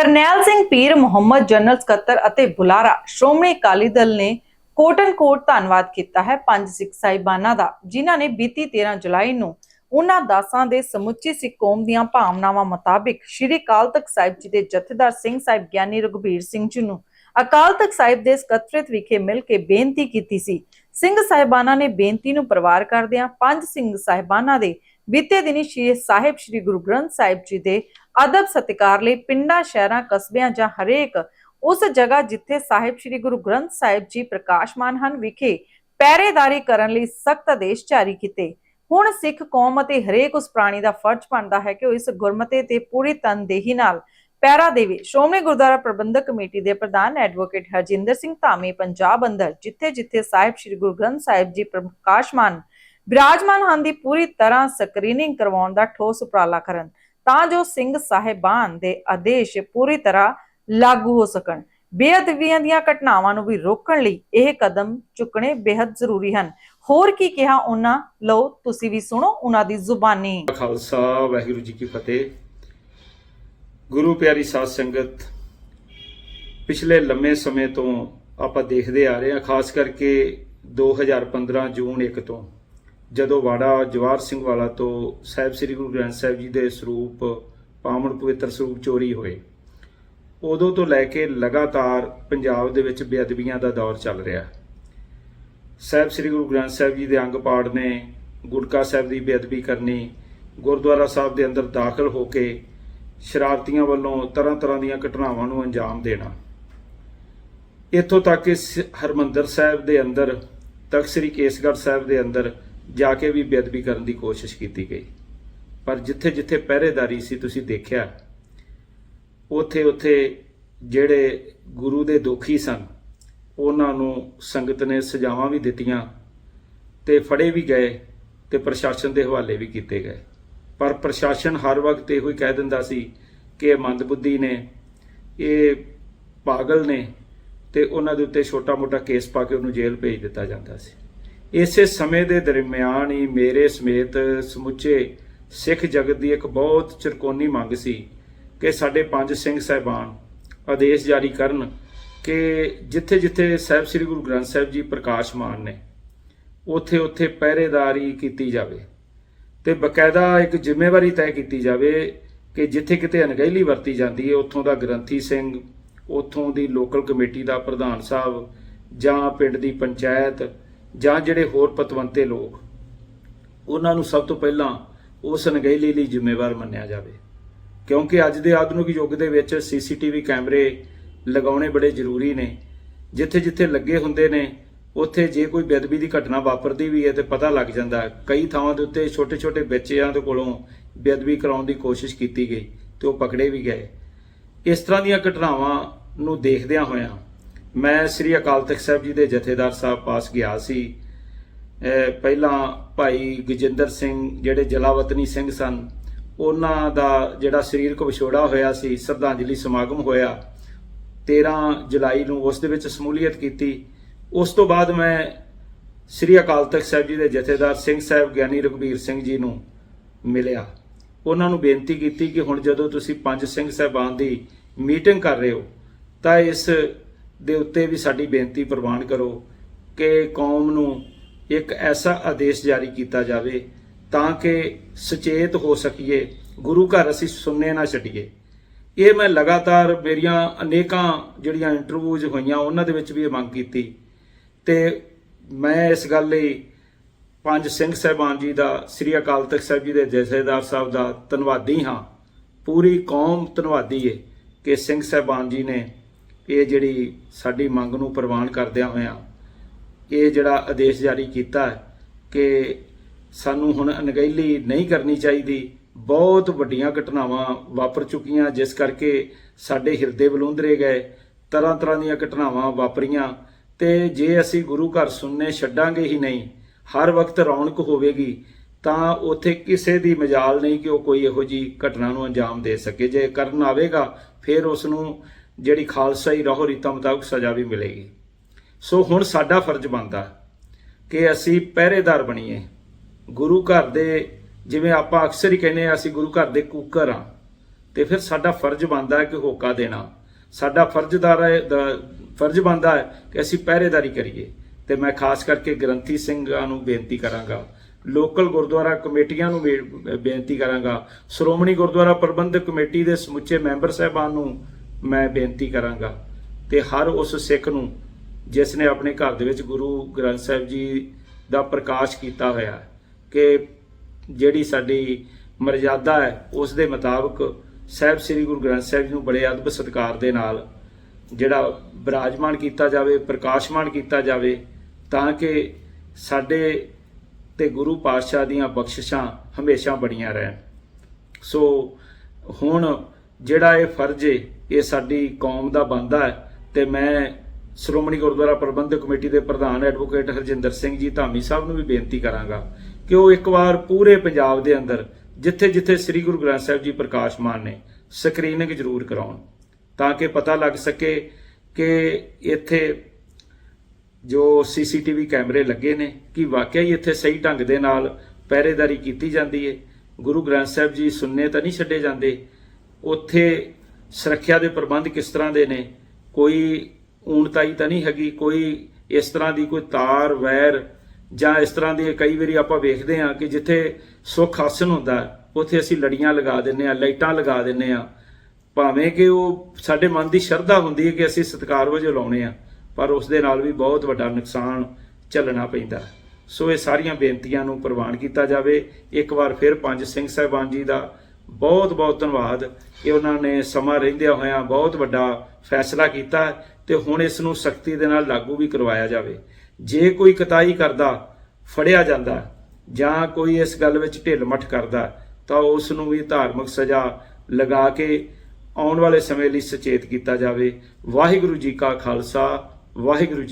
ਕਰਨੈਲ ਸਿੰਘ ਪੀਰ, ਮੁਹੰਮਦ ਜਨਰਲ ਸਕੱਤਰ ਅਤੇ ਬੁਲਾਰਾ ਸ਼੍ਰੋਮਣੀ ਅਕਾਲੀ ਦਲ ਨੇ ਕੋਟਨ ਕੋਟ ਧੰਨਵਾਦ ਕੀਤਾ ਹੈ ਪੰਜ ਸਿੱਖ ਸਾਹਿਬਾਨਾਂ ਦਾ, ਜਿਨ੍ਹਾਂ ਨੇ ਬੀਤੀ 13 ਜੁਲਾਈ ਨੂੰ ਉਹਨਾਂ ਦਾਸਾਂ ਦੇ ਸਮੁੱਚੀ ਸਿੱਖ ਕੌਮ ਦੀਆਂ ਭਾਵਨਾਵਾਂ ਮੁਤਾਬਿਕ ਸ਼੍ਰੀ ਅਕਾਲ ਤਖਤ ਸਾਹਿਬ ਜੀ ਦੇ ਜਥੇਦਾਰ ਸਿੰਘ ਸਾਹਿਬ ਗਿਆਨੀ ਰਘਬੀਰ ਸਿੰਘ ਜੀ ਨੂੰ ਅਕਾਲ ਤਖਤ ਸਾਹਿਬ ਦੇ ਸਕੱਤਰੇਤ ਵਿਖੇ ਮਿਲ ਕੇ ਬੇਨਤੀ ਕੀਤੀ ਸੀ। ਸਿੰਘ ਸਾਹਿਬਾਨਾਂ ਨੇ ਬੇਨਤੀ ਨੂੰ ਪ੍ਰਵਾਰ ਕਰਦਿਆਂ ਪੰਜ ਸਿੰਘ ਸਾਹਿਬਾਨਾਂ ਦੇ ਬੀਤੇ ਦਿਨੀ ਸ਼੍ਰੀ ਸਾਹਿਬ ਸ਼੍ਰੀ ਗੁਰੂ ਗ੍ਰੰਥ ਸਾਹਿਬ ਜੀ ਦੇ ਅਦਬ ਸਤਿਕਾਰ ਲਈ ਪਿੰਡਾਂ, ਸ਼ਹਿਰਾਂ, ਕਸਬਿਆਂ ਜਾਂ ਹਰੇਕ ਉਸ ਜਗ੍ਹਾ ਜਿੱਥੇ ਸਾਹਿਬ ਸ਼੍ਰੀ ਗੁਰੂ ਗ੍ਰੰਥ ਸਾਹਿਬ ਜੀ ਪ੍ਰਕਾਸ਼ਮਾਨ ਹਨ ਵਿਖੇ ਪਹਿਰੇਦਾਰੀ ਕਰਨ ਲਈ ਸਖਤ ਆਦੇਸ਼ ਜਾਰੀ ਕੀਤੇ। ਹੁਣ ਸਿੱਖ ਕੌਮ ਅਤੇ ਹਰੇਕ ਉਸ ਪ੍ਰਾਣੀ ਦਾ ਫਰਜ਼ ਬਣਦਾ ਹੈ ਕਿ ਉਹ ਇਸ ਗੁਰਮਤੇ ਤੇ ਪੂਰੀ ਤਨਦੇਹੀ ਨਾਲ ਪਹਿਰਾ ਦੇਵੇ। ਸ਼੍ਰੋਮਣੀ ਗੁਰਦੁਆਰਾ ਪ੍ਰਬੰਧਕ ਕਮੇਟੀ ਦੇ ਪ੍ਰਧਾਨ ਐਡਵੋਕੇਟ ਹਰਜਿੰਦਰ ਸਿੰਘ ਧਾਮੀ, ਪੰਜਾਬ ਅੰਦਰ ਜਿੱਥੇ ਜਿੱਥੇ ਸਾਹਿਬ ਸ਼੍ਰੀ ਗੁਰੂ ਗ੍ਰੰਥ ਸਾਹਿਬ ਜੀ ਪ੍ਰਕਾਸ਼ਮਾਨ ਵਿਰਾਜਮਾਨ ਹਨ ਦੀ ਪੂਰੀ ਤਰ੍ਹਾਂ ਸਕਰੀਨਿੰਗ ਕਰਵਾਉਣ ਦਾ ਠੋਸ ਉਪਰਾਲਾ ਕਰਨ। ਤਾਂ ਜੋ ਸਿੰਘ ਸਾਹਿਬਾਨ ਦੇ ਆਦੇਸ਼ ਪੂਰੀ ਤਰ੍ਹਾਂ ਲਾਗੂ ਹੋ ਸਕਣ। ਬੇਅਦਬੀਆਂ ਦੀਆਂ ਘਟਨਾਵਾਂ ਨੂੰ ਵੀ ਰੋਕਣ ਲਈ ਇਹ ਕਦਮ ਚੁੱਕਣੇ ਬੇहद ਜ਼ਰੂਰੀ ਹਨ। ਹੋਰ ਕੀ ਕਿਹਾ ਉਹਨਾਂ? ਲਓ, ਤੁਸੀਂ ਵੀ ਸੁਣੋ ਉਹਨਾਂ ਦੀ ਜ਼ੁਬਾਨੀ। ਖਾਲਸਾ, ਵਾਹਿਗੁਰੂ ਜੀ ਕੀ ਫਤਿਹ। ਗੁਰੂ ਪਿਆਰੀ ਸਾਧ ਸੰਗਤ, ਪਿਛਲੇ ਲੰਮੇ ਸਮੇਂ ਤੋਂ ਆਪਾਂ ਦੇਖਦੇ ਆ ਰਹੇ ਹਾਂ, ਖਾਸ ਕਰਕੇ 2015 ਜੂਨ 1 ਤੋਂ। ਜਦੋਂ ਵਾੜਾ ਜਵਾਹਰ ਸਿੰਘ ਵਾਲਾ ਤੋਂ ਸਾਹਿਬ ਸ੍ਰੀ ਗੁਰੂ ਗ੍ਰੰਥ ਸਾਹਿਬ ਜੀ ਦੇ ਸਰੂਪ, ਪਾਵਨ ਪਵਿੱਤਰ ਸਰੂਪ ਚੋਰੀ ਹੋਏ, ਉਦੋਂ ਤੋਂ ਲੈ ਕੇ ਲਗਾਤਾਰ ਪੰਜਾਬ ਦੇ ਵਿੱਚ ਬੇਅਦਬੀਆਂ ਦਾ ਦੌਰ ਚੱਲ ਰਿਹਾ। ਸਾਹਿਬ ਸ੍ਰੀ ਗੁਰੂ ਗ੍ਰੰਥ ਸਾਹਿਬ ਜੀ ਦੇ ਅੰਗ ਪਾੜ ਨੇ ਗੁਟਕਾ ਸਾਹਿਬ ਦੀ ਬੇਅਦਬੀ ਕਰਨੀ, ਗੁਰਦੁਆਰਾ ਸਾਹਿਬ ਦੇ ਅੰਦਰ ਦਾਖਲ ਹੋ ਕੇ ਸ਼ਰਾਰਤੀਆਂ ਵੱਲੋਂ ਤਰ੍ਹਾਂ ਤਰ੍ਹਾਂ ਦੀਆਂ ਘਟਨਾਵਾਂ ਨੂੰ ਅੰਜਾਮ ਦੇਣਾ। ਇੱਥੋਂ ਤੱਕ ਕਿ ਸ- ਹਰਮੰਦਰ ਸਾਹਿਬ ਦੇ ਅੰਦਰ, ਤਖਤ ਸ੍ਰੀ ਕੇਸਗੜ੍ਹ ਸਾਹਿਬ ਦੇ ਅੰਦਰ ਜਾ ਕੇ ਵੀ ਬੇਅਦਬੀ ਕਰਨ ਦੀ ਕੋਸ਼ਿਸ਼ ਕੀਤੀ ਗਈ। ਪਰ ਜਿੱਥੇ ਜਿੱਥੇ ਪਹਿਰੇਦਾਰੀ ਸੀ, ਤੁਸੀਂ ਦੇਖਿਆ, ਉੱਥੇ ਉੱਥੇ ਜਿਹੜੇ ਗੁਰੂ ਦੇ ਦੁਖੀ ਸਨ, ਉਹਨਾਂ ਨੂੰ ਸੰਗਤ ਨੇ ਸਜ਼ਾਵਾਂ ਵੀ ਦਿੱਤੀਆਂ ਤੇ ਫੜੇ ਵੀ ਗਏ ਤੇ ਪ੍ਰਸ਼ਾਸਨ ਦੇ ਹਵਾਲੇ ਵੀ ਕੀਤੇ ਗਏ। ਪਰ ਪ੍ਰਸ਼ਾਸਨ ਹਰ ਵਕਤ ਇਹੋ ਹੀ ਕਹਿ ਦਿੰਦਾ ਸੀ ਕਿ ਇਹ ਮੰਦਬੁੱਧੀ ਨੇ, ਇਹ ਪਾਗਲ ਨੇ ਤੇ ਉਹਨਾਂ ਦੇ ਉੱਤੇ ਛੋਟਾ-ਮੋਟਾ ਕੇਸ ਪਾ ਕੇ ਉਹਨੂੰ ਜੇਲ੍ਹ ਭੇਜ ਦਿੱਤਾ ਜਾਂਦਾ ਸੀ। ਇਸੇ ਸਮੇਂ ਦੇ ਦਰਮਿਆਨ ਹੀ ਮੇਰੇ ਸਮੇਤ ਸਮੁੱਚੇ ਸਿੱਖ ਜਗਤ ਦੀ ਇੱਕ ਬਹੁਤ ਚਿਰਕੋਨੀ ਮੰਗ ਸੀ ਕਿ ਸਾਡੇ ਪੰਜ ਸਿੰਘ ਸਹਿਬਾਨ ਆਦੇਸ਼ ਜਾਰੀ ਕਰਨ ਕਿ ਜਿੱਥੇ-ਜਿੱਥੇ ਸਾਹਿਬ ਸ੍ਰੀ ਗੁਰੂ ਗ੍ਰੰਥ ਸਾਹਿਬ ਜੀ ਪ੍ਰਕਾਸ਼ਮਾਨ ਨੇ ਉੱਥੇ ਉੱਥੇ ਪਹਿਰੇਦਾਰੀ ਕੀਤੀ ਜਾਵੇ ਤੇ ਬਕਾਇਦਾ ਇੱਕ ਜ਼ਿੰਮੇਵਾਰੀ ਤੈਅ ਕੀਤੀ ਜਾਵੇ ਕਿ ਜਿੱਥੇ ਕਿਤੇ ਅਣਗਹਿਲੀ ਵਰਤੀ ਜਾਂਦੀ ਹੈ, ਉੱਥੋਂ ਦਾ ਗ੍ਰੰਥੀ ਸਿੰਘ, ਉੱਥੋਂ ਦੀ ਲੋਕਲ ਕਮੇਟੀ ਦਾ ਪ੍ਰਧਾਨ ਸਾਹਿਬ ਜਾਂ ਪਿੰਡ ਦੀ ਪੰਚਾਇਤ ਜਾਂ ਜਿਹੜੇ ਹੋਰ ਪਤਵੰਤੇ ਲੋਕ, ਉਹਨਾਂ ਨੂੰ ਸਭ ਤੋਂ ਪਹਿਲਾਂ ਉਸ ਅਣਗਹਿਲੀ ਲਈ ਜ਼ਿੰਮੇਵਾਰ ਮੰਨਿਆ ਜਾਵੇ। ਕਿਉਂਕਿ ਅੱਜ ਦੇ ਆਧੁਨਿਕ ਯੁੱਗ ਦੇ ਵਿੱਚ ਸੀਸੀਟੀਵੀ ਕੈਮਰੇ ਲਗਾਉਣੇ ਬੜੇ ਜ਼ਰੂਰੀ ਨੇ। ਜਿੱਥੇ ਜਿੱਥੇ ਲੱਗੇ ਹੁੰਦੇ ਨੇ, ਉੱਥੇ ਜੇ ਕੋਈ ਬੇਅਦਬੀ ਦੀ ਘਟਨਾ ਵਾਪਰਦੀ ਵੀ ਹੈ ਤੇ ਪਤਾ ਲੱਗ ਜਾਂਦਾ ਕਈ ਥਾਵਾਂ ਦੇ ਉੱਤੇ ਛੋਟੇ-ਛੋਟੇ ਬੱਚਿਆਂ ਦੇ ਕੋਲੋਂ ਬੇਅਦਬੀ ਕਰਾਉਣ ਦੀ ਕੋਸ਼ਿਸ਼ ਕੀਤੀ ਗਈ ਤੇ ਉਹ ਪਕੜੇ ਵੀ ਗਏ। ਇਸ ਤਰ੍ਹਾਂ ਦੀਆਂ ਘਟਨਾਵਾਂ ਨੂੰ ਦੇਖਦਿਆਂ ਹੋਇਆਂ ਮੈਂ ਸ੍ਰੀ ਅਕਾਲ ਤਖਤ ਸਾਹਿਬ ਜੀ ਦੇ ਜਥੇਦਾਰ ਸਾਹਿਬ ਪਾਸ ਗਿਆ ਸੀ। ਪਹਿਲਾਂ ਭਾਈ ਗਜਿੰਦਰ ਸਿੰਘ, ਜਿਹੜੇ ਜਲਾਵਤਨੀ ਸਿੰਘ ਸਨ, ਉਹਨਾਂ ਦਾ ਜਿਹੜਾ ਸਰੀਰਕ ਵਿਛੋੜਾ ਹੋਇਆ ਸੀ, ਸ਼ਰਧਾਂਜਲੀ ਸਮਾਗਮ ਹੋਇਆ 13 ਜੁਲਾਈ ਨੂੰ ਉਸ ਦੇ ਵਿੱਚ ਸਮੂਲੀਅਤ ਕੀਤੀ। ਉਸ ਤੋਂ ਬਾਅਦ ਮੈਂ ਸ੍ਰੀ ਅਕਾਲ ਤਖਤ ਸਾਹਿਬ ਜੀ ਦੇ ਜਥੇਦਾਰ ਸਿੰਘ ਸਾਹਿਬ ਗਿਆਨੀ ਰਘਬੀਰ ਸਿੰਘ ਜੀ ਨੂੰ ਮਿਲਿਆ। ਉਹਨਾਂ ਨੂੰ ਬੇਨਤੀ ਕੀਤੀ ਕਿ ਹੁਣ ਜਦੋਂ ਤੁਸੀਂ ਪੰਜ ਸਿੰਘ ਸਾਹਿਬਾਨ ਦੀ ਮੀਟਿੰਗ ਕਰ ਰਹੇ ਹੋ, ਤਾਂ ਇਸ ਦੇ ਉੱਤੇ ਵੀ ਸਾਡੀ ਬੇਨਤੀ ਪ੍ਰਵਾਨ ਕਰੋ ਕਿ ਕੌਮ ਨੂੰ ਇੱਕ ਐਸਾ ਆਦੇਸ਼ ਜਾਰੀ ਕੀਤਾ ਜਾਵੇ ਤਾਂ ਕਿ ਸੁਚੇਤ ਹੋ ਸਕੀਏ, ਗੁਰੂ ਘਰ ਅਸੀਂ ਸੁਣਨੇ ਨਾ ਛੱਡੀਏ। ਇਹ ਮੈਂ ਲਗਾਤਾਰ ਮੇਰੀਆਂ ਅਨੇਕਾਂ ਜਿਹੜੀਆਂ ਇੰਟਰਵਿਊਜ਼ ਹੋਈਆਂ, ਉਹਨਾਂ ਦੇ ਵਿੱਚ ਵੀ ਇਹ ਮੰਗ ਕੀਤੀ। ਤੇ ਮੈਂ ਇਸ ਗੱਲ ਲਈ ਪੰਜ ਸਿੰਘ ਸਾਹਿਬਾਨ ਜੀ ਦਾ, ਸ੍ਰੀ ਅਕਾਲ ਤਖਤ ਸਾਹਿਬ ਜੀ ਦੇ ਜਥੇਦਾਰ ਸਾਹਿਬ ਦਾ ਧੰਨਵਾਦੀ ਹਾਂ। ਪੂਰੀ ਕੌਮ ਧੰਨਵਾਦੀ ਹੈ ਕਿ ਸਿੰਘ ਸਾਹਿਬਾਨ ਜੀ ਨੇ ਇਹ ਜਿਹੜੀ ਸਾਡੀ ਮੰਗ ਨੂੰ ਪ੍ਰਵਾਨ ਕਰਦਿਆਂ ਹੋਇਆਂ ਇਹ ਜਿਹੜਾ ਆਦੇਸ਼ ਜਾਰੀ ਕੀਤਾ ਕਿ ਸਾਨੂੰ ਹੁਣ ਅਣਗਹਿਲੀ ਨਹੀਂ ਕਰਨੀ ਚਾਹੀਦੀ, ਬਹੁਤ ਵੱਡੀਆਂ ਘਟਨਾਵਾਂ ਵਾਪਰ ਚੁੱਕੀਆਂ, ਜਿਸ ਕਰਕੇ ਸਾਡੇ ਹਿਰਦੇ ਬਲੂੰਦਰੇ ਗਏ ਤਰ੍ਹਾਂ ਤਰ੍ਹਾਂ ਦੀਆਂ ਘਟਨਾਵਾਂ ਵਾਪਰੀਆਂ। ਤੇ ਜੇ ਅਸੀਂ ਗੁਰੂ ਘਰ ਸੁਣਨੇ ਛੱਡਾਂਗੇ ਹੀ ਨਹੀਂ, ਹਰ ਵਕਤ ਰੌਣਕ ਹੋਵੇਗੀ, ਤਾਂ ਉੱਥੇ ਕਿਸੇ ਦੀ ਮਜਾਲ ਨਹੀਂ ਕਿ ਉਹ ਕੋਈ ਇਹੋ ਜੀ ਘਟਨਾ ਨੂੰ ਅੰਜਾਮ ਦੇ ਸਕੇ। ਜੇ ਕਰਨ ਆਵੇਗਾ, ਫਿਰ ਉਸ ਨੂੰ ਜਿਹੜੀ ਖਾਲਸਾਈ ਰਾਹੋ ਰੀਤਾਂ ਮੁਤਾਬਕ ਸਜ਼ਾ ਵੀ ਮਿਲੇਗੀ। ਸੋ ਹੁਣ ਸਾਡਾ ਫਰਜ਼ ਬਣਦਾ ਕਿ ਅਸੀਂ ਪਹਿਰੇਦਾਰ ਬਣੀਏ। ਗੁਰੂ ਘਰ ਦੇ ਜਿਵੇਂ ਆਪਾਂ ਅਕਸਰ ਹੀ ਕਹਿੰਦੇ ਆ ਅਸੀਂ ਗੁਰੂ ਘਰ ਦੇ ਕੂਕਰ ਆ ਤੇ ਫਿਰ ਸਾਡਾ ਫਰਜ਼ ਬਣਦਾ ਕਿ ਹੋਕਾ ਦੇਣਾ। ਸਾਡਾ ਫਰਜ਼ਦਾਰ ਹੈ ਦਾ- ਫਰਜ਼ ਬਣਦਾ ਹੈ ਕਿ ਅਸੀਂ ਪਹਿਰੇਦਾਰੀ ਕਰੀਏ। ਤੇ ਮੈਂ ਖਾਸ ਕਰਕੇ ਗ੍ਰੰਥੀ ਸਿੰਘਾਂ ਨੂੰ ਬੇਨਤੀ ਕਰਾਂਗਾ। ਲੋਕਲ ਗੁਰਦੁਆਰਾ ਕਮੇਟੀਆਂ ਨੂੰ ਬੇ- ਬੇਨਤੀ ਕਰਾਂਗਾ। ਸ਼੍ਰੋਮਣੀ ਗੁਰਦੁਆਰਾ ਪ੍ਰਬੰਧਕ ਕਮੇਟੀ ਦੇ ਸਮੁੱਚੇ ਮੈਂਬਰ ਸਾਹਿਬਾਨ ਨੂੰ ਮੈਂ ਬੇਨਤੀ ਕਰਾਂਗਾ ਤੇ ਹਰ ਉਸ ਸਿੱਖ ਨੂੰ ਜਿਸ ਨੇ ਆਪਣੇ ਘਰ ਦੇ ਵਿੱਚ ਗੁਰੂ ਗ੍ਰੰਥ ਸਾਹਿਬ ਜੀ ਦਾ ਪ੍ਰਕਾਸ਼ ਕੀਤਾ ਹੋਇਆ ਕਿ ਜਿਹੜੀ ਸਾਡੀ ਮਰਜ਼ਾਦਾ ਹੈ, ਉਸ ਦੇ ਮੁਤਾਬਕ ਸਾਹਿਬ ਸ੍ਰੀ ਗੁਰੂ ਗ੍ਰੰਥ ਸਾਹਿਬ ਜੀ ਨੂੰ ਬੜੇ ਅਦਬ ਸਤਿਕਾਰ ਦੇ ਨਾਲ ਜਿਹੜਾ ਬਿਰਾਜਮਾਨ ਕੀਤਾ ਜਾਵੇ, ਪ੍ਰਕਾਸ਼ਮਾਨ ਕੀਤਾ ਜਾਵੇ, ਤਾਂ ਕਿ ਸਾਡੇ ਤੇ ਗੁਰੂ ਪਾਤਸ਼ਾਹ ਦੀਆਂ ਬਖਸ਼ਿਸ਼ਾਂ ਹਮੇਸ਼ਾ ਬਣੀਆਂ ਰਹਿਣ। ਸੋ ਹੁਣ ਜਿਹੜਾ ਇਹ ਫਰਜ਼ ਏ, ਇਹ ਸਾਡੀ ਕੌਮ ਦਾ ਬਣਦਾ ਹੈ ਤੇ ਮੈਂ ਸ਼੍ਰੋਮਣੀ ਗੁਰਦੁਆਰਾ ਪ੍ਰਬੰਧਕ ਕਮੇਟੀ ਦੇ ਪ੍ਰਧਾਨ ਐਡਵੋਕੇਟ ਹਰਜਿੰਦਰ ਸਿੰਘ ਜੀ ਧਾਮੀ ਸਾਹਿਬ ਨੂੰ ਵੀ ਬੇਨਤੀ ਕਰਾਂਗਾ ਕਿ ਉਹ ਇੱਕ ਵਾਰ ਪੂਰੇ ਪੰਜਾਬ ਦੇ ਅੰਦਰ ਜਿੱਥੇ ਜਿੱਥੇ ਸ੍ਰੀ ਗੁਰੂ ਗ੍ਰੰਥ ਸਾਹਿਬ ਜੀ ਪ੍ਰਕਾਸ਼ਮਾਨ ਨੇ ਸਕਰੀਨਿੰਗ ਜ਼ਰੂਰ ਕਰਾਉਣ, ਤਾਂ ਕਿ ਪਤਾ ਲੱਗ ਸਕੇ ਕਿ ਇੱਥੇ ਜੋ ਸੀਸੀਟੀਵੀ ਕੈਮਰੇ ਲੱਗੇ ਨੇ, ਕਿ ਵਾਕਿਆ ਹੀ ਇੱਥੇ ਸਹੀ ਢੰਗ ਦੇ ਨਾਲ ਪਹਿਰੇਦਾਰੀ ਕੀਤੀ ਜਾਂਦੀ ਹੈ ਗੁਰੂ ਗ੍ਰੰਥ ਸਾਹਿਬ ਜੀ ਸੁਣਨੇ ਤਾਂ ਨਹੀਂ ਛੱਡੇ ਜਾਂਦੇ ਉੱਥੇ ਸੁਰੱਖਿਆ ਦੇ ਪ੍ਰਬੰਧ ਕਿਸ ਤਰ੍ਹਾਂ ਦੇ ਨੇ? ਕੋਈ ਊਣਤਾਈ ਤਾਂ ਨਹੀਂ ਹੈਗੀ? ਕੋਈ ਇਸ ਤਰ੍ਹਾਂ ਦੀ ਕੋਈ ਤਾਰ, ਵੈਰ ਜਾਂ ਇਸ ਤਰ੍ਹਾਂ ਦੀ ਕਈ ਵਾਰੀ ਆਪਾਂ ਵੇਖਦੇ ਹਾਂ ਕਿ ਜਿੱਥੇ ਸੁੱਖ ਆਸਨ ਹੁੰਦਾ, ਉੱਥੇ ਅਸੀਂ ਲੜੀਆਂ ਲਗਾ ਦਿੰਨੇ ਆ ਲਾਈਟਾਂ ਲਗਾ ਦਿੰਨੇ ਆ ਭਾਵੇਂ ਕਿ ਉਹ ਸਾਡੇ ਮਨ ਦੀ ਸ਼ਰਧਾ ਹੁੰਦੀ ਹੈ ਕਿ ਅਸੀਂ ਸਤਿਕਾਰ ਵਜੋਂ ਲਾਉਣੇ ਆ ਪਰ ਉਸ ਦੇ ਨਾਲ ਵੀ ਬਹੁਤ ਵੱਡਾ ਨੁਕਸਾਨ ਝੱਲਣਾ ਪੈਂਦਾ ਸੋ ਇਹ ਸਾਰੀਆਂ ਬੇਨਤੀਆਂ ਨੂੰ ਪ੍ਰਵਾਨ ਕੀਤਾ ਜਾਵੇ। ਇੱਕ ਵਾਰ ਫਿਰ ਪੰਜ ਸਿੰਘ ਸਾਹਿਬਾਨ ਜੀ ਦਾ ਬਹੁਤ ਬਹੁਤ ਧੰਨਵਾਦ। ਕਿ ਉਹਨਾਂ ਨੇ ਸਮਾਂ ਰਹਿੰਦਿਆਂ ਹੋਇਆਂ ਬਹੁਤ ਵੱਡਾ ਫੈਸਲਾ ਕੀਤਾ ਹੈ ਤੇ ਹੁਣ ਇਸ ਨੂੰ ਸਖਤੀ ਦੇ ਨਾਲ ਲਾਗੂ ਵੀ ਕਰਵਾਇਆ ਜਾਵੇ। ਜੇ ਕੋਈ ਕਤਾਈ ਕਰਦਾ, ਫੜਿਆ ਜਾਂਦਾ ਜਾਂ ਕੋਈ ਇਸ ਗੱਲ ਵਿੱਚ ਢਿੱਲ ਮੱਠ ਕਰਦਾ, ਤਾਂ ਉਸ ਨੂੰ ਵੀ ਧਾਰਮਿਕ ਸਜ਼ਾ ਲਗਾ ਕੇ ਆਉਣ ਵਾਲੇ ਸਮੇਂ ਲਈ ਸੁਚੇਤ ਕੀਤਾ ਜਾਵੇ। ਵਾਹਿਗੁਰੂ ਜੀ ਕਾ ਖਾਲਸਾ, ਵਾਹਿਗੁਰੂ ਜੀ